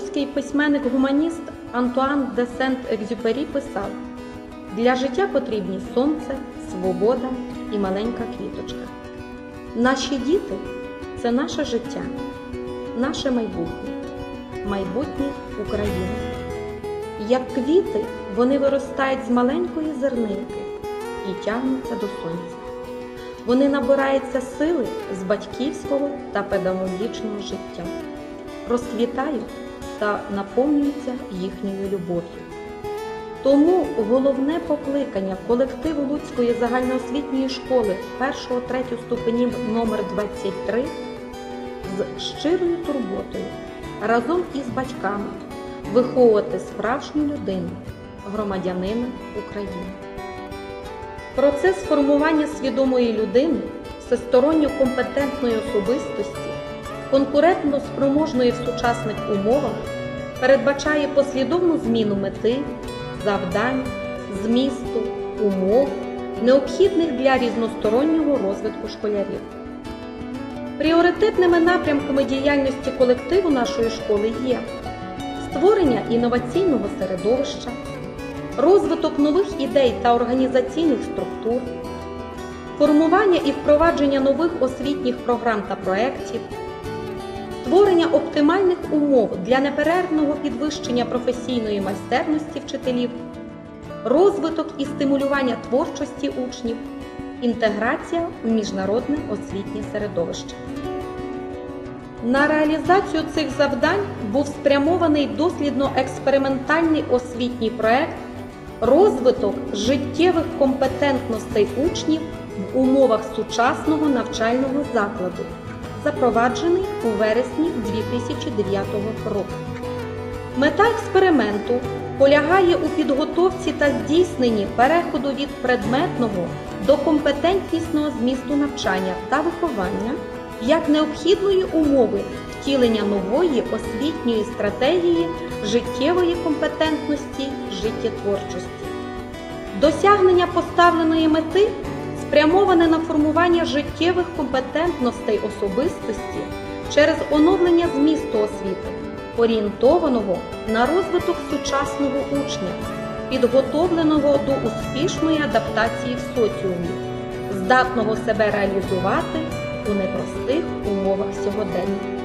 Французький письменник-гуманіст Антуан де Сент-Екзюпері писав: Для життя потрібні сонце, свобода і маленька квіточка. Наші діти це наше життя, наше майбутнє, майбутнє України. Як квіти, вони виростають з маленької зернинки і тягнуться до сонця. Вони набираються сили з батьківського та педагогічного життя, розквітають та наповнюються їхньою любов'ю. Тому головне покликання колективу Луцької загальноосвітньої школи 1-3 ступенів номер 23 з щирою турботою разом із батьками виховувати справжню людину, громадянина України. Процес формування свідомої людини, всесторонньо компетентної особистості, конкурентно спроможної в сучасних умовах передбачає послідовну зміну мети, завдань, змісту, умов, необхідних для різностороннього розвитку школярів. Пріоритетними напрямками діяльності колективу нашої школи є створення інноваційного середовища, розвиток нових ідей та організаційних структур, формування і впровадження нових освітніх програм та проєктів, створення оптимальних умов для неперервного підвищення професійної майстерності вчителів, розвиток і стимулювання творчості учнів, інтеграція в міжнародне освітнє середовище. На реалізацію цих завдань був спрямований дослідно-експериментальний освітній проект розвиток життєвих компетентностей учнів в умовах сучасного навчального закладу, запроваджений у вересні 2009 року. Мета експерименту полягає у підготовці та здійсненні переходу від предметного до компетентнісного змісту навчання та виховання як необхідної умови втілення нової освітньої стратегії життєвої компетентності життєтворчості. Досягнення поставленої мети спрямоване на формування життєвих компетентностей особистості через оновлення змісту освіти, орієнтованого на розвиток сучасного учня, підготовленого до успішної адаптації в соціумі, здатного себе реалізувати у непростих умовах сьогодення.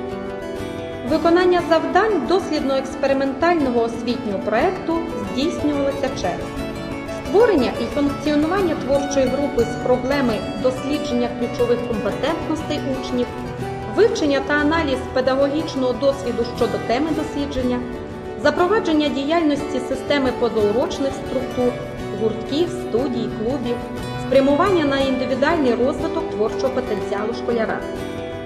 Виконання завдань дослідно-експериментального освітнього проєкту здійснювалося через створення і функціонування творчої групи з проблеми дослідження ключових компетентностей учнів, вивчення та аналіз педагогічного досвіду щодо теми дослідження, запровадження діяльності системи позаурочних структур, гуртків, студій, клубів, спрямування на індивідуальний розвиток творчого потенціалу школяра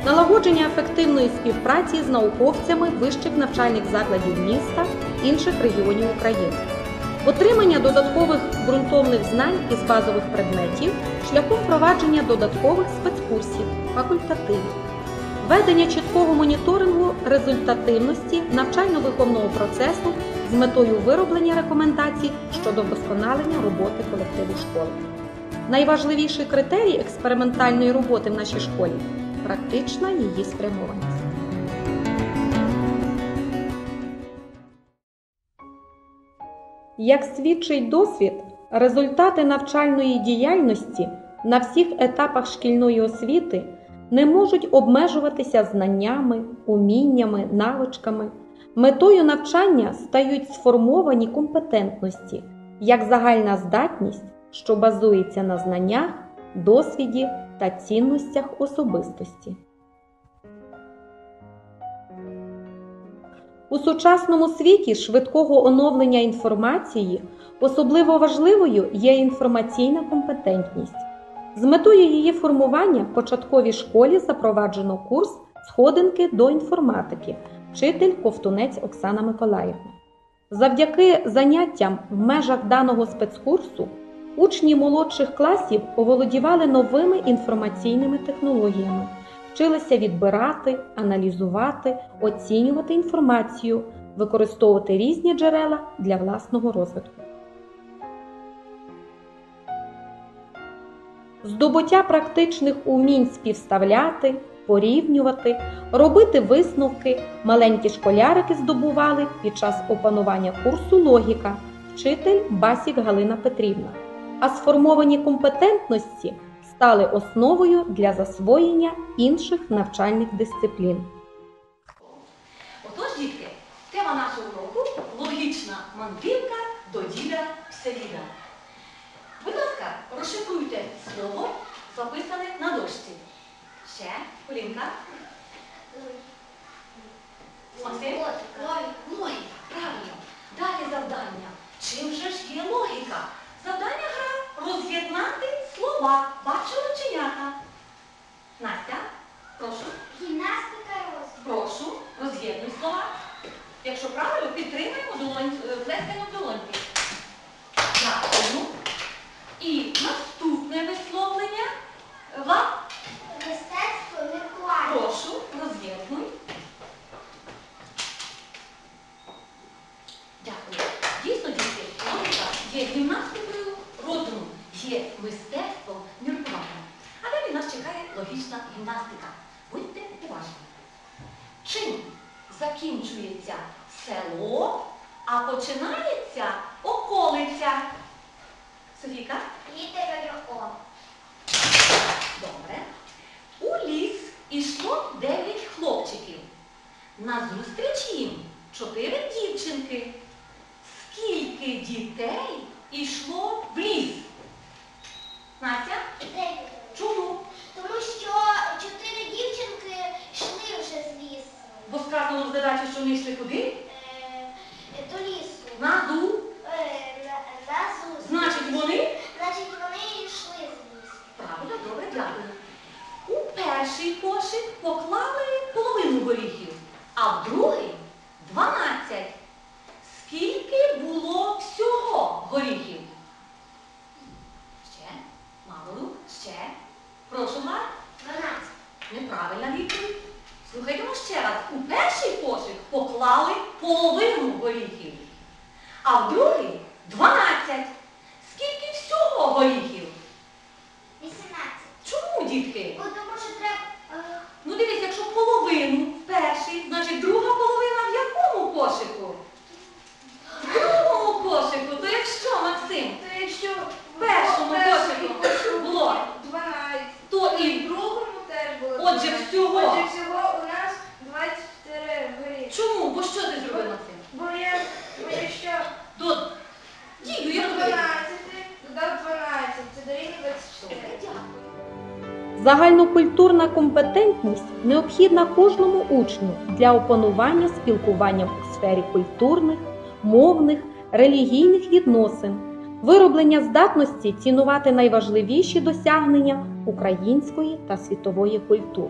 налагодження ефективної співпраці з науковцями вищих навчальних закладів міста інших регіонів України, отримання додаткових ґрунтовних знань із базових предметів шляхом впровадження додаткових спецкурсів, факультативів, ведення чіткого моніторингу результативності навчально-виховного процесу з метою вироблення рекомендацій щодо вдосконалення роботи колективу школи. Найважливіший критерій експериментальної роботи в нашій школі практична її спрямованість. Як свідчить досвід, результати навчальної діяльності на всіх етапах шкільної освіти не можуть обмежуватися знаннями, уміннями, навичками. Метою навчання стають сформовані компетентності як загальна здатність, що базується на знаннях, досвіді та цінностях особистості. У сучасному світі швидкого оновлення інформації особливо важливою є інформаційна компетентність. З метою її формування в початковій школі запроваджено курс Сходинки до інформатики, вчитель Ковтунець Оксана Миколаївна. Завдяки заняттям в межах даного спецкурсу Учні молодших класів оволодівали новими інформаційними технологіями, вчилися відбирати, аналізувати, оцінювати інформацію, використовувати різні джерела для власного розвитку. Здобуття практичних умінь співставляти, порівнювати, робити висновки маленькі школярики здобували під час опанування курсу логіка, вчитель Басік Галина Петрівна. А сформовані компетентності стали основою для засвоєння інших навчальних дисциплін. Отож, дітки, тема нашого уроку логічна мандрівка до діда Вселіда. Будь ласка, розшифруйте слово, записане на дошці. Ще, Полінка. Максим? Логіка, правильно. Далі завдання. Чим же ж є логіка? Завдання слова. Бачили чинята? Настя, прошу. Гімнастика розвитку. Прошу, роз'єднуй слова. Якщо правильно, підтримаємо долонь, е, плескаємо долоньки. Правильно. І наступне висловлення. Влад, Мистецтво міркування. прошу, роз'єднуй. Дякую. Дійсно, дітки, є гімнастикою розуму, є мистецтвом міркування. А далі нас чекає логічна гімнастика. Будьте уважні. Чим закінчується село, а починається околиця? Софіка? Літерою О. Добре. У ліс ішло дев'ять хлопчиків. Назустріч їм чотири дівчинки. Скільки дітей ішло в ліс? Настя? Дев'ять. Чому? Тому що чотири дівчинки йшли вже з лісу. Бо сказано в задачі, що вони йшли куди? Е, до лісу. Е, на, на зустріч. Значить, вони Значить, вони йшли з лісу. Правильно, добре, дякую. У перший кошик поклали половину горіхів, а в другий 12. Скільки було всього горіхів? Ще, мало, ще. Прошу вас. Дванадцять. Неправильна відповідь. Слухаймо ще раз. У перший кошик поклали половину горіхів, а в другий 12. Скільки всього горіхів? Вісімнадцять. Чому, дітки? Бо тому що треба... е, Ну дивись, якщо половину в перший, значить друга половина в якому кошику? В другому кошику. То якщо, Максим, То якщо в першому кошику було, 12, то і в другому теж було Отже, 12. всього. Отже, всього у нас 24 горіх. Чому? Бо що ти зробив, Максим? Бо я, бо якщо До дію, я до тобі. 12 додав 12, це дорівнює Добре, 24. дякую. Загальнокультурна компетентність необхідна кожному учню для опанування спілкуванням у сфері культурних, мовних, релігійних відносин, вироблення здатності цінувати найважливіші досягнення української та світової культур.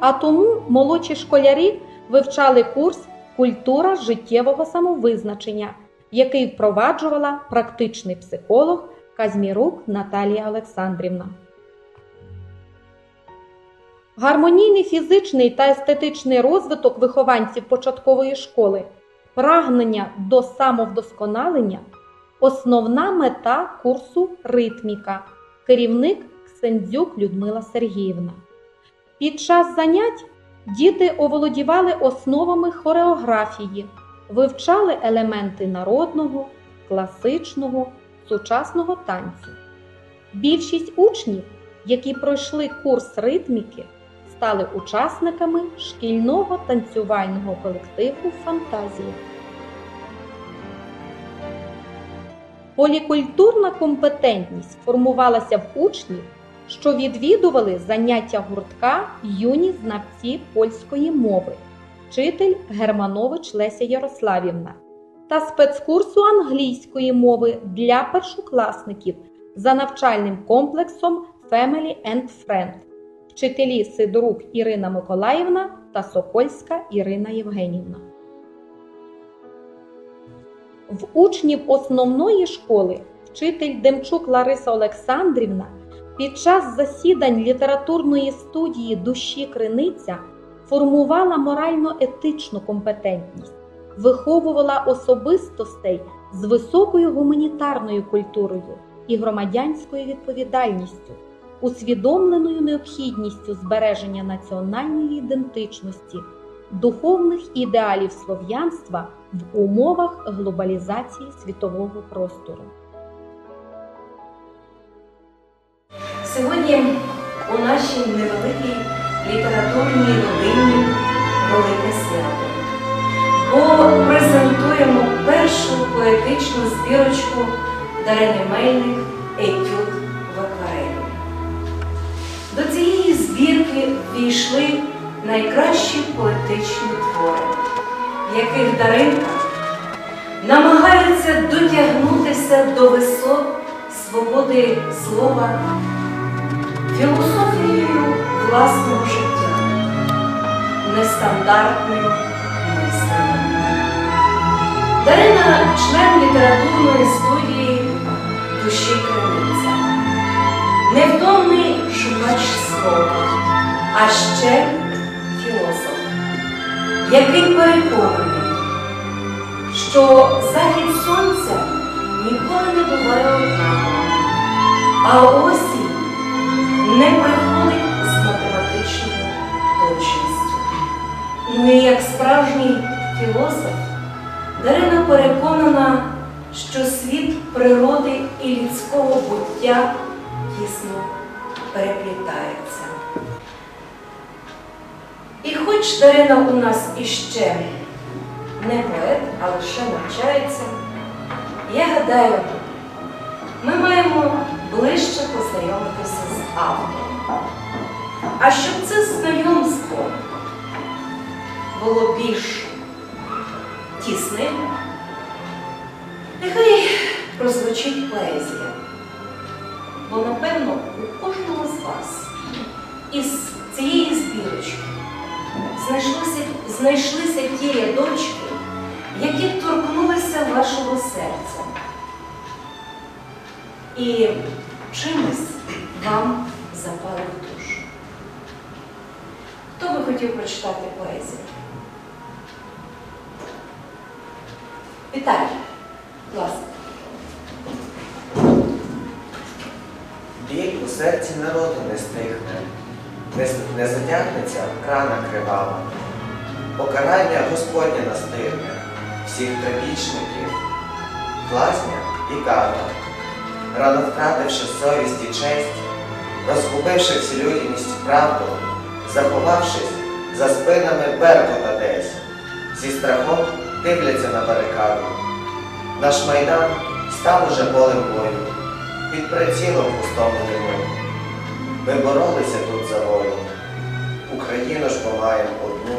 А тому молодші школярі вивчали курс Культура життєвого самовизначення, який впроваджувала практичний психолог Казмірук Наталія Олександрівна. Гармонійний фізичний та естетичний розвиток вихованців початкової школи, прагнення до самовдосконалення основна мета курсу ритміка, керівник Ксендзюк Людмила Сергіївна. Під час занять діти оволодівали основами хореографії, вивчали елементи народного, класичного, сучасного танцю. Більшість учнів, які пройшли курс ритміки, стали учасниками шкільного танцювального колективу Фантазія. Полікультурна компетентність формувалася в учнів, що відвідували заняття гуртка юні знавці польської мови, вчитель Германович Леся Ярославівна та спецкурсу англійської мови для першокласників за навчальним комплексом Family and Friend, вчителі Сидорук Ірина Миколаївна та Сокольська Ірина Євгенівна. В учнів основної школи вчитель Демчук Лариса Олександрівна під час засідань літературної студії душі Криниця формувала морально-етичну компетентність, виховувала особистостей з високою гуманітарною культурою і громадянською відповідальністю, усвідомленою необхідністю збереження національної ідентичності, духовних ідеалів слов'янства в умовах глобалізації світового простору. Сьогодні у нашій невеликій літературній родині велике свято. Бо презентуємо першу поетичну збірочку Дарини Мельник Етюд в акварелі. До цієї збірки ввійшли найкращі поетичні твори, в яких Даринка намагається дотягнутися до висот свободи слова філософією власного життя, нестандартним мисленням. Дарина член літературної студії душі Криниця, невтомний шукач слова, а ще філософ, який переконаний, що захід сонця ніколи не буває однаковим, а осінь не приходить з математичною точністю. Ну і як справжній філософ, Дарина переконана, що світ природи і людського буття тісно переплітається. І хоч Дарина у нас іще не поет, а лише навчається, я гадаю, ми маємо ближче познайомитися з автором. А щоб це знайомство було більш тісним, нехай прозвучить поезія. Бо, напевно, у кожного з вас із цієї збірочки знайшлися, знайшлися ті рядочки, які торкнулися вашого серця. І чимось вам запали в душу. Хто би хотів прочитати поезію? Віталій, будь ласка. Біль у серці народу не стихне, не, не затягнеться рана кривава. Покарання Господнє настигне всіх трагічників, класня і ката, рано втративши совість і честь, розгубивши вселюдність і правду, заховавшись за спинами Беркута десь, зі страхом дивляться на барикаду. Наш майдан став уже полем бою під прицілом пустому диму. Ми боролися тут за волю. Україну ж маємо одну.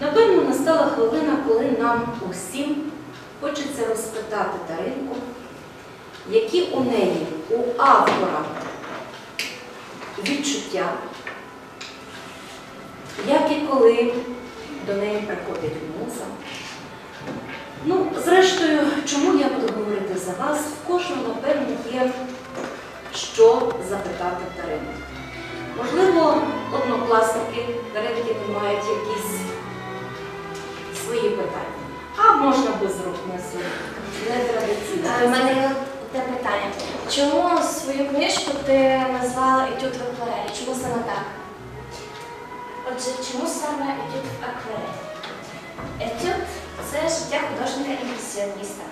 Напевно, настала хвилина, коли нам усім хочеться розпитати Даринку, які у неї, у автора відчуття, як і коли до неї приходить муза. Ну, зрештою, чому я буду говорити за вас? В кожного, напевно, є що запитати Дарину. Можливо, однокласники Даринки не мають якісь свої питання. А можна без рук не Е, Одне питання. Чому свою книжку ти назвала Етюд в акварелі? Чому саме так? Отже, чому саме етюд в акварелі? Етюд це життя художника-імпресіоніста.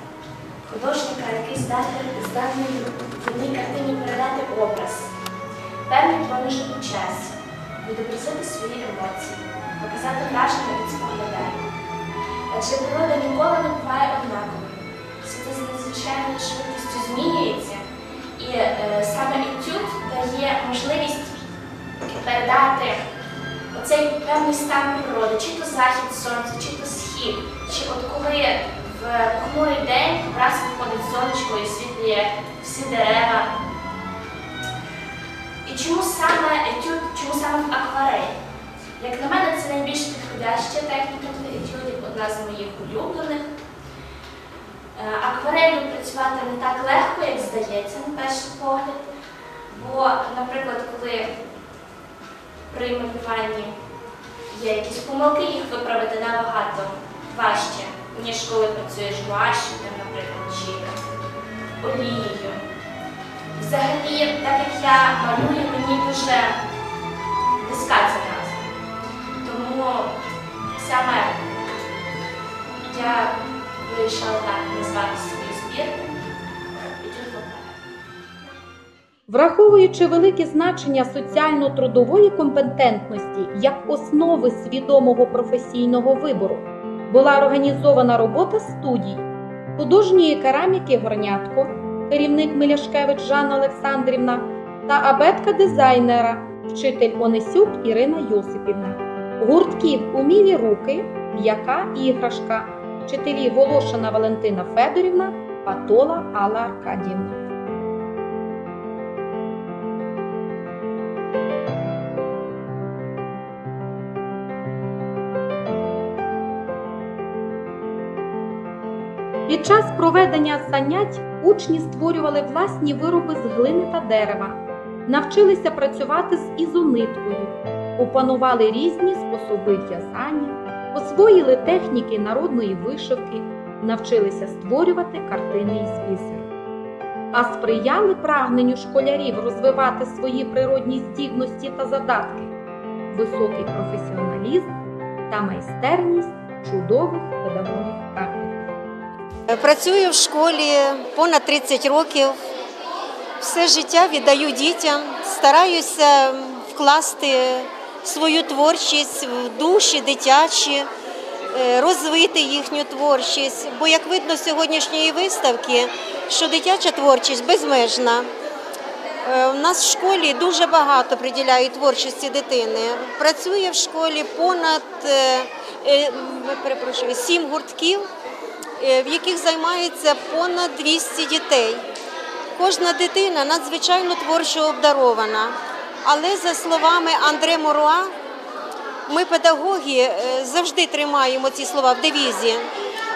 Художника, який здатний, в одній картині передати образ, певний проміжок у часі, відобразити свої емоції, показати враження від споглядання. Адже природа ніколи не буває однаковою. Світ з надзвичайною швидкістю змінюється, і е, саме етюд дає можливість передати оцей певний стан природи, чи то захід сонця, чи то схід, чи от коли в похмурий день враз виходить сонечко і світлює всі дерева. І чому саме етюд, чому саме в акварелі? Як на мене, це найбільш підходяща техніка для етюдів, одна з моїх улюблених. Е, Акварелью працювати не так легко, як здається на перший погляд. Бо, наприклад, коли при малюванні є якісь помилки, їх виправити набагато важче, ніж коли працюєш гуашю, наприклад, чи олією. Взагалі, так як я малюю, мені дуже близька ця назва. Тому саме я вирішила назвати свою збірку. Враховуючи велике значення соціально-трудової компетентності як основи свідомого професійного вибору, була організована робота студій художньої кераміки Горнятко, керівник Миляшкевич Жанна Олександрівна та абетка дизайнера, вчитель Онесюк Ірина Йосипівна, гуртків Умілі руки, м'яка іграшка, вчителі Волошина Валентина Федорівна, Патола Алла Аркадіївна. Під час проведення занять учні створювали власні вироби з глини та дерева, навчилися працювати з ізониткою, опанували різні способи в'язання, освоїли техніки народної вишивки, навчилися створювати картини із бісеру. А сприяли прагненню школярів розвивати свої природні здібності та задатки, високий професіоналізм та майстерність чудових педагогів практиків. Працюю в школі понад 30 років. Все життя віддаю дітям, стараюся вкласти свою творчість в душі дитячі, е, розвити їхню творчість. Бо, як видно з сьогоднішньої виставки, що дитяча творчість безмежна. Е, У нас в школі дуже багато приділяють творчості дитини. Працює в школі понад е, е, сім гуртків е, в яких займається понад 200 дітей. Кожна дитина надзвичайно творчо обдарована. Але за словами Андре Моруа, ми, педагоги, е, завжди тримаємо ці слова в девізі,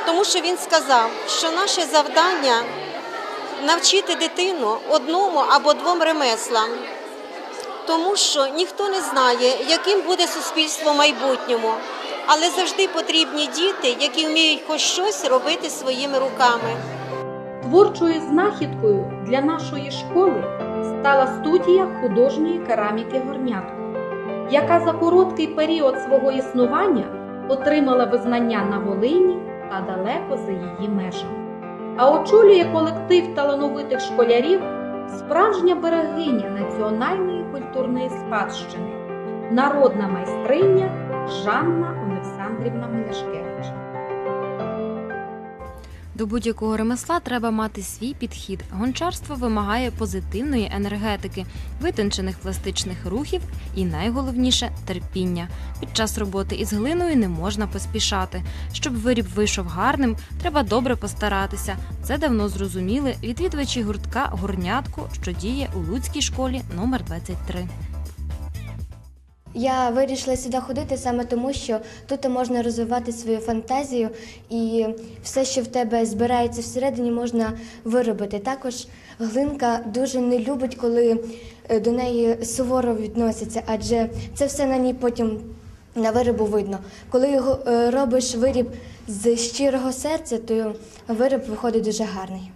тому що він сказав, що наше завдання навчити дитину одному або двом ремеслам, тому що ніхто не знає, яким буде суспільство в майбутньому. Але завжди потрібні діти, які вміють хоч щось робити своїми руками. Творчою знахідкою для нашої школи стала студія художньої кераміки Горнятко, яка за короткий період свого існування отримала визнання на Волині та далеко за її межами. А очолює колектив талановитих школярів справжня берегиня національної культурної спадщини, народна майстриня Жанна Олександрівна Миляшкевич. До будь-якого ремесла треба мати свій підхід. Гончарство вимагає позитивної енергетики, витончених пластичних рухів і найголовніше терпіння. Під час роботи із глиною не можна поспішати. Щоб виріб вийшов гарним, треба добре постаратися. Це давно зрозуміли відвідувачі гуртка Горнятко, що діє у Луцькій школі номер 23. Я вирішила сюди ходити саме тому, що тут можна розвивати свою фантазію і все, що в тебе збирається всередині, можна виробити. Також глинка дуже не любить, коли е, до неї суворо відносяться, адже це все на ній потім на виробу видно. Коли його е, робиш виріб з щирого серця, то виріб виходить дуже гарний.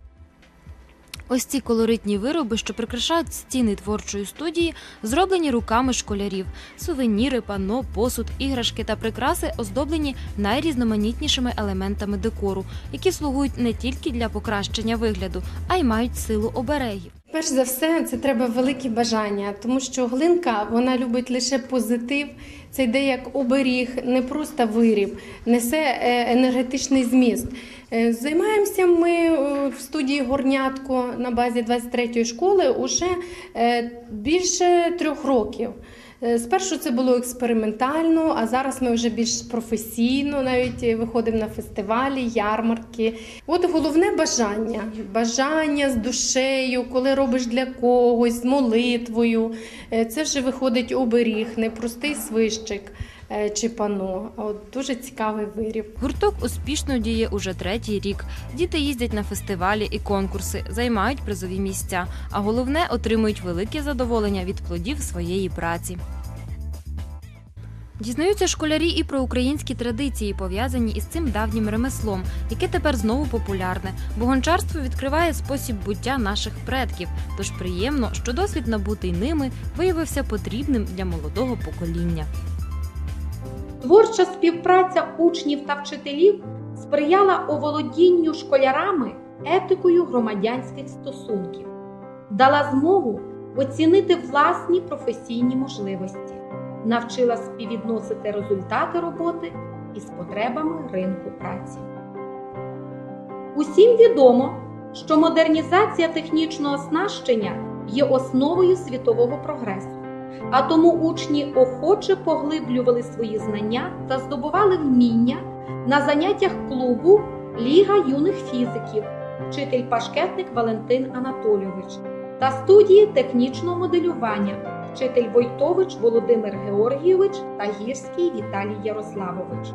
Ось ці колоритні вироби, що прикрашають стіни творчої студії, зроблені руками школярів. Сувеніри, панно, посуд, іграшки та прикраси оздоблені найрізноманітнішими елементами декору, які слугують не тільки для покращення вигляду, а й мають силу оберегів. Перш за все, це треба велике бажання, тому що глинка вона любить лише позитив. Це йде як оберіг, не просто виріб, несе е, енергетичний зміст. Е, Займаємося ми е, в студії Горнятко на базі 23-ї школи уже е, більше трьох років. Спершу це було експериментально, а зараз ми вже більш професійно навіть виходимо на фестивалі, ярмарки. От головне бажання. Бажання з душею, коли робиш для когось, з молитвою. Це вже виходить оберіг, не простий свищик чи пано, от дуже цікавий виріб. Гурток успішно діє уже третій рік. Діти їздять на фестивалі і конкурси, займають призові місця, а головне отримують велике задоволення від плодів своєї праці. Дізнаються школярі і про українські традиції, пов'язані із цим давнім ремеслом, яке тепер знову популярне, бо гончарство відкриває спосіб буття наших предків. Тож приємно, що досвід набутий ними виявився потрібним для молодого покоління. Творча співпраця учнів та вчителів сприяла оволодінню школярами етикою громадянських стосунків, дала змогу оцінити власні професійні можливості, навчила співвідносити результати роботи із потребами ринку праці. Усім відомо, що модернізація технічного оснащення є основою світового прогресу. А тому учні охоче поглиблювали свої знання та здобували вміння на заняттях клубу Ліга юних фізиків, вчитель пашкетник Валентин Анатолійович та студії технічного моделювання, вчитель Войтович Володимир Георгійович та Гірський Віталій Ярославович.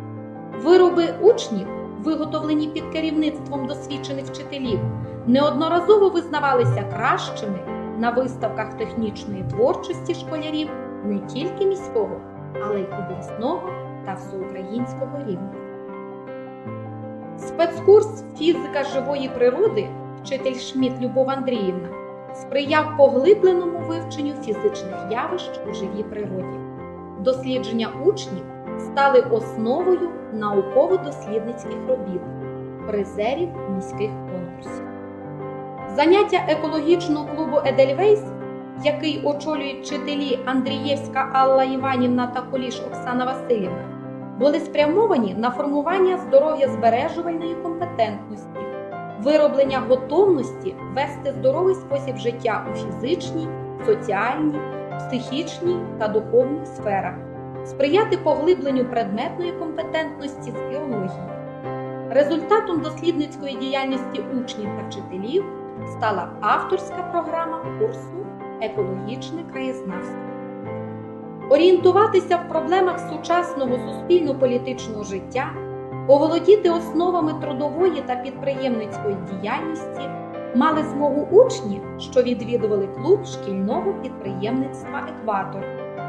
Вироби учнів, виготовлені під керівництвом досвідчених вчителів, неодноразово визнавалися кращими на виставках технічної творчості школярів не тільки міського, але й обласного та всеукраїнського рівня. Спецкурс фізика живої природи, вчитель Шміт Любов Андріївна, сприяв поглибленому вивченню фізичних явищ у живій природі. Дослідження учнів стали основою науково-дослідницьких робіт, призерів міських конкурсів. Заняття екологічного клубу Едельвейс, який очолюють вчителі Андрієвська Алла Іванівна та Коліш Оксана Васильівна, були спрямовані на формування здоров'я збережувальної компетентності, вироблення готовності вести здоровий спосіб життя у фізичній, соціальній, психічній та духовній сферах, сприяти поглибленню предметної компетентності з біології. Результатом дослідницької діяльності учнів та вчителів стала авторська програма курсу Екологічне краєзнавство. Орієнтуватися в проблемах сучасного суспільно-політичного життя, оволодіти основами трудової та підприємницької діяльності мали змогу учні, що відвідували клуб шкільного підприємництва Екватор,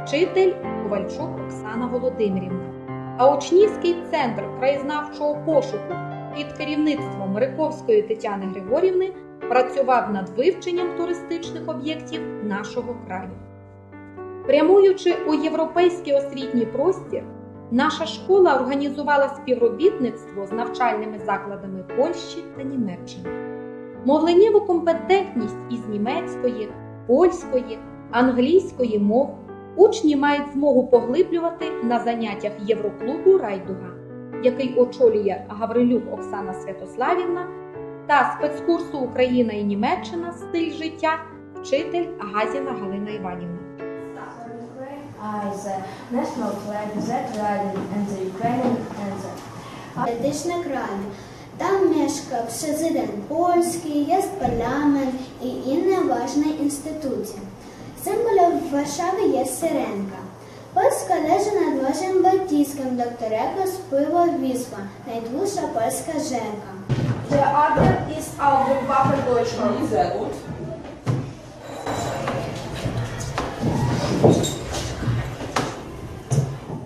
вчитель Ковальчук Оксана Володимирівна, а учнівський центр краєзнавчого пошуку під керівництвом Риковської Тетяни Григорівни працював над вивченням туристичних об'єктів нашого краю. Прямуючи у європейський освітній простір, наша школа організувала співробітництво з навчальними закладами Польщі та Німеччини. Мовленнєву компетентність із німецької, польської, англійської мов учні мають змогу поглиблювати на заняттях Євроклубу Райдуга, який очолює Гаврилюк Оксана Святославівна та спецкурсу Україна і Німеччина Стиль життя вчитель Газіна Галина Іванівна. is the national flag, that riding, and the Ukrainian anthem. Політичне кралі. Там мешкав президент польський, є парламент і інne ważne інституції. Символом Варшави є сиренка. Polska leży nad Morzem Bałtyckim, do którego spływa Wisła, najdłuższa polska rzeka. The other is our Waffe Deutschland. Sehr gut.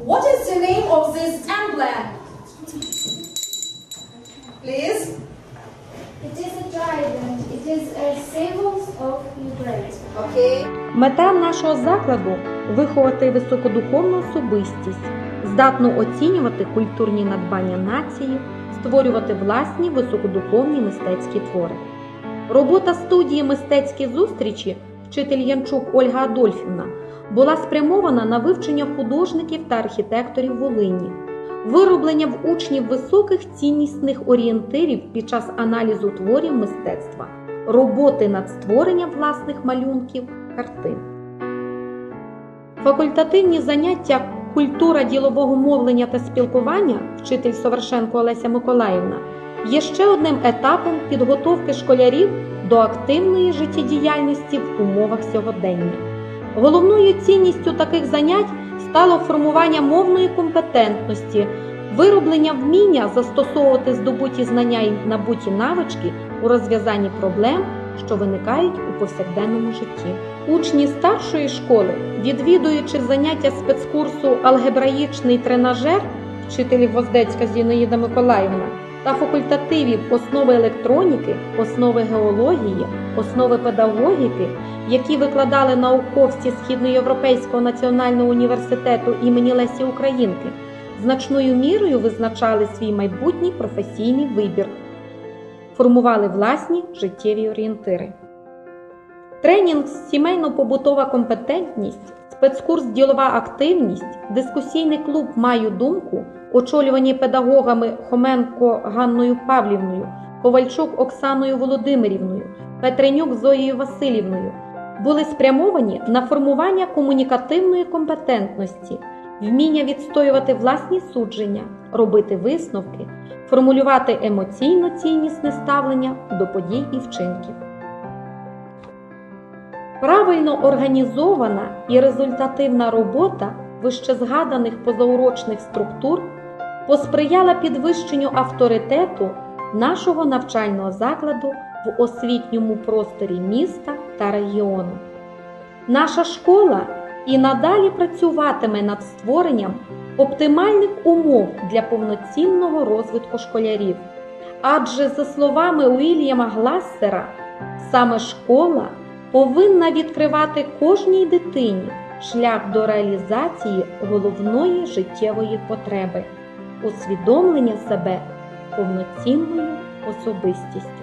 What is the name of this emblem? Please? It is a trident. It is a symbol of Ukraine. Okay. Мета нашого закладу виховати високодуховну особистість, здатну оцінювати культурні надбання нації, створювати власні високодуховні мистецькі твори. Робота студії мистецькі зустрічі вчитель Янчук Ольга Адольфівна була спрямована на вивчення художників та архітекторів Волині, вироблення в учнів високих ціннісних орієнтирів під час аналізу творів мистецтва, роботи над створенням власних малюнків, картин. Факультативні заняття культура ділового мовлення та спілкування, вчитель Совершенко Олеся Миколаївна, є ще одним етапом підготовки школярів до активної життєдіяльності в умовах сьогодення. Головною цінністю таких занять стало формування мовної компетентності, вироблення вміння застосовувати здобуті знання і набуті навички у розв'язанні проблем, що виникають у повсякденному житті. Учні старшої школи, відвідуючи заняття спецкурсу Алгебраїчний тренажер вчителів Воздецька Зінаїда Миколаївна та факультативів основи електроніки, основи геології, основи педагогіки, які викладали науковці Східноєвропейського національного університету імені Лесі Українки, значною мірою визначали свій майбутній професійний вибір, формували власні життєві орієнтири. Тренінг сімейно-побутова компетентність, спецкурс ділова активність, дискусійний клуб Маю думку, очолювані педагогами Хоменко Ганною Павлівною, Ковальчук Оксаною Володимирівною, Петренюк Зоєю Васильівною були спрямовані на формування комунікативної компетентності, вміння відстоювати власні судження, робити висновки, формулювати емоційно ціннісне ставлення до подій і вчинків. Правильно організована і результативна робота вищезгаданих позаурочних структур посприяла підвищенню авторитету нашого навчального закладу в освітньому просторі міста та регіону. Наша школа і надалі працюватиме над створенням оптимальних умов для повноцінного розвитку школярів. Адже, за словами Уільяма Глассера, саме школа повинна відкривати кожній дитині шлях до реалізації головної життєвої потреби усвідомлення себе повноцінною особистістю.